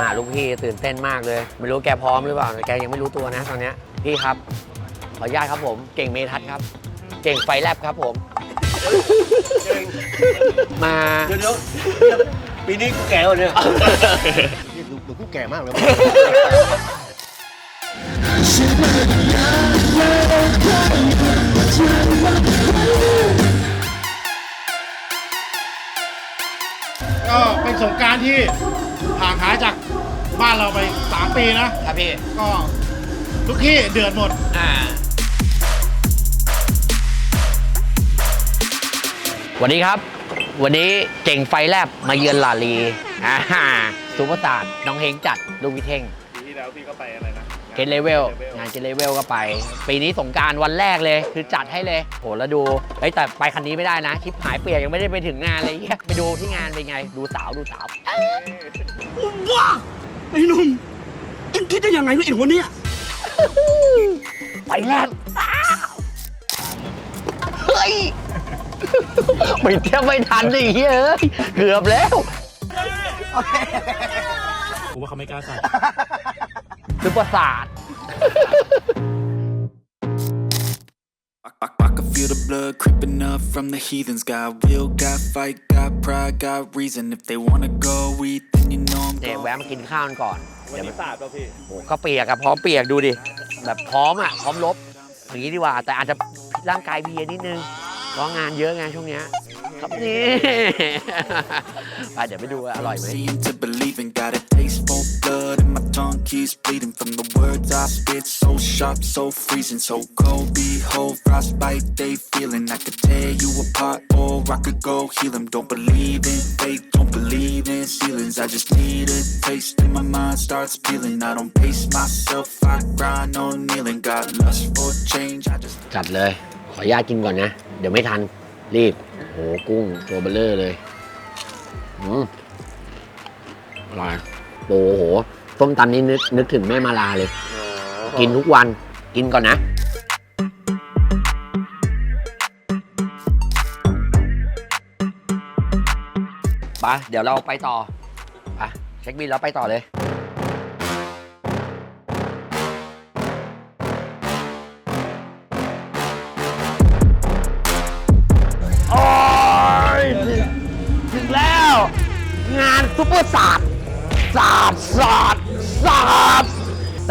มาลูกพี่ตื่นเต้นมากเลย ไม่รู้แกพร้อมหรือเปล่าแต่แกยังไม่รู้ตัวนะตอนเนี้ยพี่ครับ ขออนุญาตครับผม เก่งเมทัศน์ครับ เก่งไฟแลบครับผม มาเดี๋ยวเดี๋ยวเดี๋ยวปีนี้กูแก่แล้วเนี่ยนี่ดูดูกูแก่มากเลยก็เป็นสงกรารที่ห่างหายจาก บ้านเราไป 3 ปีนะ ครับพี่ ก็ทุกที่เดือดหมด อ่าวันนี้ครับ วันนี้เก่งไฟแลบมาเยือนลาลีอ่าซูเปอร์สตาร์น้องเฮงจัดลูกวิเท่ง ปีที่แล้วพี่ก็ไปอะไรนะเกตเลเวลงานเกตเลเวลก็ไป ปีนี้สงกรารวันแรกเลย คือจัดให้เลยโหแล้วดูเฮ้ยแต่ไปคันนี้ไม่ได้นะชิปหายเปียกยังไม่ได้ไปถึงงานเลยเหี้ยไปดูที่งานเป็นไง ดูสาวดูสาว ว้า ไอ้หนุ่มเอ็งคิดได้ยังไงเนี่ยไอ้หัวเนี้ยไปแลบอ้าวเฮ้ยไม่เทียบไม่ทันเลยเฮ้ย เกือบแล้วผมว่าเขาไม่กล้าใส่ซุปเปอร์ศาสตร์ I, I, I can feel the blood creeping up from the heathens. Got will, got fight, got pride, got reason. If they wanna go eat, then you know I'm เนี่ย going. แวะมากินข้าวกันก่อนวันนี้สาดป่ะพี่ โอ้ก็เปียกอะพร้อมเปียกดูดิ แบบพร้อมอะพร้อมลบอย่างนี้ดีกว่า แต่อาจจะร่างกายเบียร์นิดนึงเพราะงานเยอะไงช่วงเนี้ยครับนี่ ไปเดี๋ยวไปดูว่าอร่อยไหม Seeing to believe So sharp, so freezing, so cold. Behold, frostbite, they feeling. I could tear you apart, or I could go heal them. Don't believe in fate, don't believe in ceilings. I just need a taste, and my mind starts peeling. I don't pace myself, I grind on kneeling. Got lust for change, I just. จัดเลย ขออนุญาตกินก่อนนะ เดี๋ยวไม่ทัน รีบ โห กุ้งตัวเบลเลอร์เลย อืมอร่อยโอ้โห ต้มตำนี้นึกนึกถึงแม่มาลาเลย กินทุกวันกินก่อนนะไปเดี๋ยวเราไปต่อไปเช็คบินแล้วไปต่อเลยโอ้ยถึงถึงแล้ว งานซุปเปอร์ศาสตร์ศาสตร์ศาสตร์ศาสตร์ส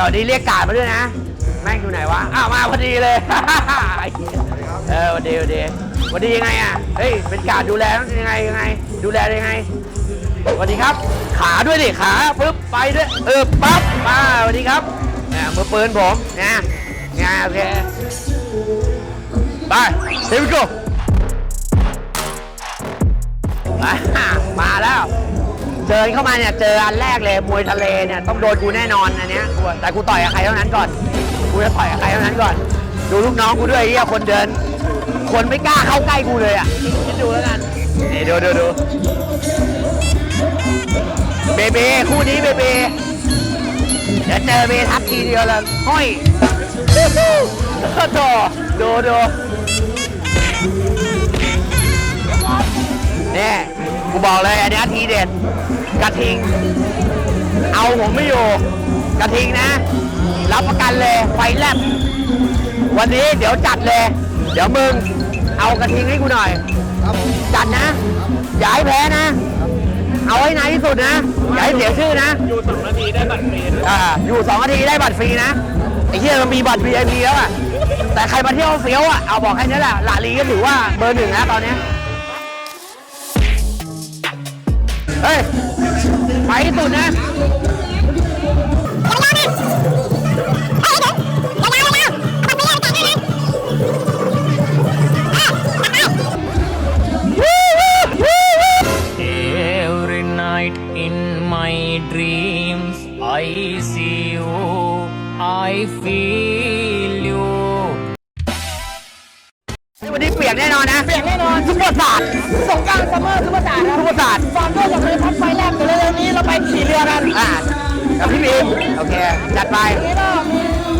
วัสดีเรียกการดมาด้วยนะ แม่งอยู่ไหนวะ อ้าวมาพอดีเลย เออวันดีวันดีวันดียังไงอะ เฮ้ยเป็นการดดูแลต้องยังไงยังไง ดูแลยังไงสวัสดีครับ ขาด้วยดิขาปึ๊บไปด้วย เออปั๊บมาสวัสดีครับเนี่ยมือปืนผมนะงานโอเคไป here we go อะมาแล้ว เจอเข้ามาเนี่ยเจออันแรกเลยมวยทะเลเนี่ยต้องโดนกูแน่นอนอันเนี้ยกูแต่กูต่อยกับใครเท่านั้นก่อนกูจะต่อยกับใครเท่านั้นก่อน ดูลูกน้องกูด้วยไอ้เหี้ยคนเดิน คนไม่กล้าเข้าใกล้กูเลยอะคิดดูแล้วกันนี่ดูดูดูเบเบคู่นี้เบเบเดี๋ยวเจอเบทับทีเดียวเลยห้อยโตดูดูเนี่ยกูบอกเลยอันเนี้ยทีเด็ด กระทิง เอาผมไม่อยู่ กระทิงนะ รับประกันเลยไฟแลบ วันนี้เดี๋ยวจัดเลย เดี๋ยวมึง เอากระทิงให้กูหน่อยจัดนะ อย่าให้แพ้นะ เอาให้นานที่สุดนะ อย่าให้เสียชื่อนะ อยู่สองนาทีได้บัตรฟรีอ่าอยู่สองนาทีได้บัตรฟรีนะไอ้เหี้ยมันมีบัตร VIP แล้วอะแต่ใครมาเที่ยวเฟี้ยวอะเอาบอกแค่นี้แหละหลาลีก็ถือว่าเบอร์หนึ่งนะตอนเนี้ย เฮ้ย ไปสุดนะ น่นอนนะเปียกแน่นอนซุปเปอร์ศาสตร์สงการซัมเมอร์ซุปเปอร์ศาสตร์ซุปเปอร์ศาสตร์ฟาร์มด้วยกับเลยพัดไฟแรกเดี๋ยวเร็วๆนี้เราไปขี่เรือกันอ่ากับพี่บีมโอเค จัดไป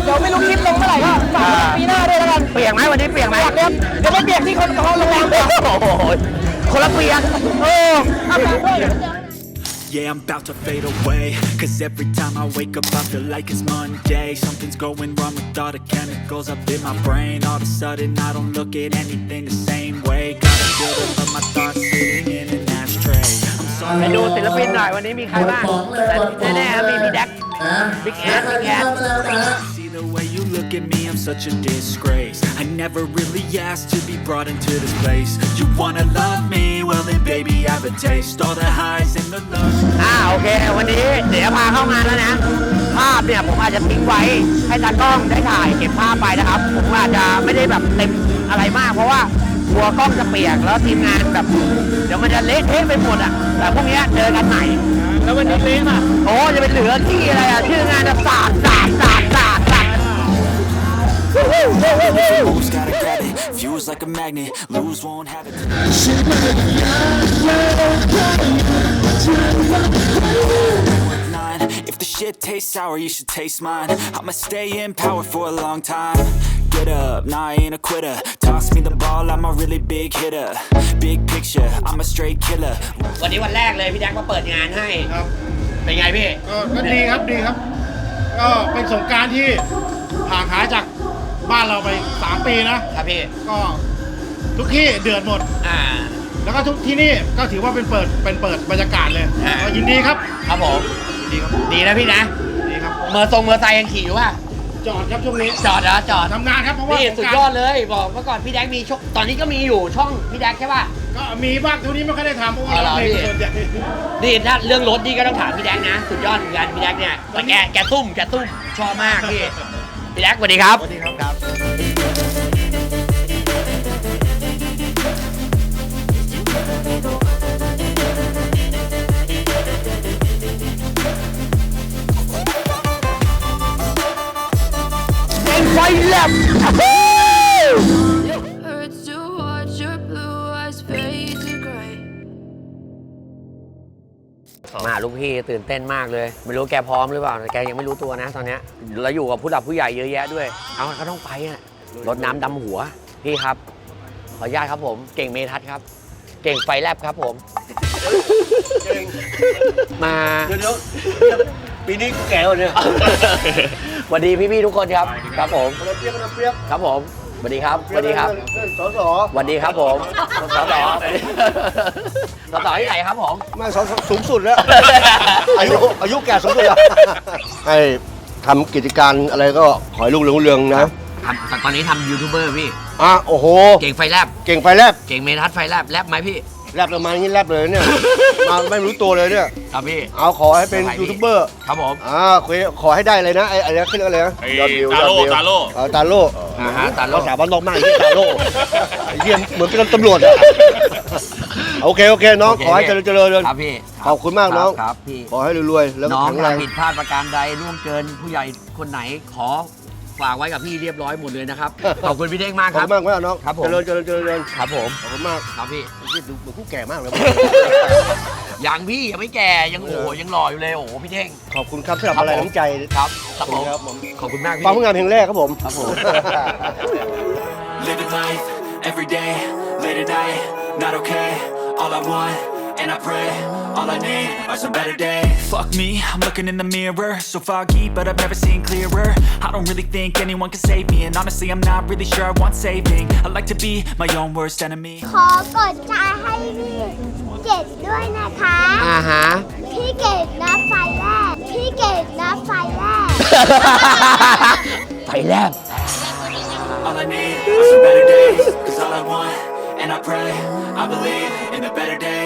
เดี๋ยวไม่รู้คลิปลงเมื่อไหร่ก็ฝากปีหน้าด้วยแล้วกันเปียกไหมวันนี้เปียกไหม อยากเรียนเดี๋ยวไปเปียกที่คนของโรงแรมเปียกโอ้โหคนละเปียกเอออาบน้ำด้วย Yeah, I'm about to fade away. Cause every time I wake up, I feel like it's Monday. Something's going wrong with all the chemicals up in my brain. All of a sudden, I don't look at anything the same way. Gotta build up my thoughts sitting in an ashtray. I'm ไป sorry. ดูศิลปินหน่อยวันนี้มีใครบ้างแต่แน่ๆมีพี่แดกบิ๊กแอดบิ๊กแอด See the way you look at me, I'm such a disgrace. I never really asked to be brought into this place. You wanna love me? Well, then, baby, have a taste. All the highs and the lows. อ่าโอเค วันนี้เดี๋ยวพาเข้างานแล้วนะ ภาพเนี่ยผมอาจจะทิ้งไว้ให้ตากล้องได้ถ่ายเก็บภาพไปนะครับ ผมอาจจะไม่ได้แบบเต็มอะไรมาก เพราะว่ากลัวกล้องจะเปียกแล้วทีมงานแบบ เดี๋ยวมันจะเละเทะไปหมดอะ แต่พวกเนี้ยเจอกันใหม่ แล้ววันนี้เละอะ โอ้จะเป็นเหลือที่อะไรอะ ชื่องานจะสาดสาดสาดสาด it? Fuse like a magnet. Lose won't have it. Nine. If the shit tastes sour, you should taste mine. I'ma stay in power for a long time. Get up, nah, I ain't a quitter. Toss me the ball, I'm a really big hitter. Big picture, I'm a straight killer. วันนี้วันแรกเลยพี่แดกมาเปิดงานให้ ครับ เป็นไงพี่ ก็ก็ดีครับดีครับ ก็เป็นสงกรารที่ห่างหายจาก บ้านเราไป3ปีนะ ครับพี่ ก็ทุกที่เดือดหมด อ่า แล้วก็ทุกที่นี่ก็ถือว่าเป็นเปิดเป็นเปิดบรรยากาศเลยอ่า ก็ยินดีครับครับผม ยินดีครับดีนะพี่นะดีครับเมอร์ทรงเมอร์ไซค์ยังขี่อยู่ป่ะ จอดครับช่วงนี้จอดเหรอจอดทำงานครับเพราะว่านี่สงสุดกรานต์ยอดเลย บอกเมื่อก่อนพี่แดกมีช่องตอนนี้ก็มีอยู่ช่องพี่แดกใช่ป่ะ ก็มีบ้างเท่านี้ไม่ค่อยได้ทำเพราะว่าอ๋อเหรอเราเพลงพี่ ส่วนใหญ่นี่ถ้าเรื่องรถนี่ก็ต้องถามพี่แดกนะ สุดยอดเหมือนกันพี่แดกเนี่ยแต่แกแกตุ้มแกตุ้มชอบมากพี่ พี่แดกสวัสดีครับ สวัสดีครับ fade to gray. มาลูกพี่ตื่นเต้นมากเลย ไม่รู้แกพร้อมหรือเปล่าแต่แกยังไม่รู้ตัวนะ ตอนเนี้ยแล้วอยู่กับผู้หลักผู้ใหญ่เยอะแยะด้วย เอาเขาต้องไปอะรดน้ำดำหัว พี่ครับ ขออนุญาตครับผม เก่งเมทัศน์ครับ เก่งไฟแลบครับผม มา เดี๋ยวเดี๋ยว ปีนี้กูแก่แล้วเนี่ยสวัสดีพี่ๆทุกคนครับ ครับผมเราเปรียบเราเปรียบครับผมสวัสดีครับสวัสดีครับเพื่อนสอสอสวัสดีครับผมสสสสที่ไหนครับผมไม่สอสอสูงสุดแล้ว อายุอายุแก่สูงสุดแล้วให้ทำกิจการอะไรก็ขอให้รุ่งเรืองรุ่งเรืองนะทำแต่ตอนนี้ทำยูทูบเบอร์พี่อะโอ้โห เก่งไฟแลบเก่งไฟแลบเก่งเมทัศน์ไฟแลบแลบไหมพี่ แลบประมาณนี้แลบเลยเนี่ยมาไม่รู้ตัวเลยเนี่ย ครับพี่ เอาขอให้เป็นสบายดียูทูบเบอร์ ครับผม อ่าขอขอให้ได้เลยนะไอ้อะไรขึ้นอะไรนะไอ้ยอดวิวตาโล่ยอดวิวตาโล่เออตาโล่อ่าฮะตาโล่ภาษาบ้านนอกมากไอ้เหี้ยตาโล่ไอ้เยี่ยมเหมือนเป็นตำรวจอะโอเคโอเคน้องโอเค ขอให้เจริญเจริญเจริญ ครับพี่ขอบคุณมากน้อง ครับพี่ ขอให้รวยๆแล้วก็น้องแข็งแรงทำผิดพลาดประการใดล่วงเกินผู้ใหญ่คนไหนขอ ฝากไว้กับพี่เรียบร้อยหมดเลยนะครับ ขอบคุณพี่เท่งมากขอบครัคุบ ณมากมากน้องครับผม เจริญเจริญเจริญเจริญครับผมขอบคุณมากครับพี่ไอ้เหี้ยดูเหมือนกูแก่มากเลย ยังพี่ยังไม่แก่ยังโอ้โหยังหล่ออยู่เลยโอ้โหพี่เท่งขอบคุณครับสำหรับครับอะไรผมน้ำใจครับครับผมครับผมขอบคุณมากพี่ ฟังผลงานเพลงแรกครับผม ครับผม Living life every day, late at night, not okay. All I want, and I pray, all I need are some better days. Fuck me, I'm looking in the mirror, so foggy, but I've never seen clearer. I don't really think anyone can save me, and honestly, I'm not really sure I want saving. I like to be my own worst enemy. ขอกดใจให้พี่เกดด้วยนะคะ อ่าฮะ พี่เกดนะไฟแรก พี่เกดนะไฟแรก ไฟแลบ All I need are some better days, cause all I want, and I pray, I believe in the better days.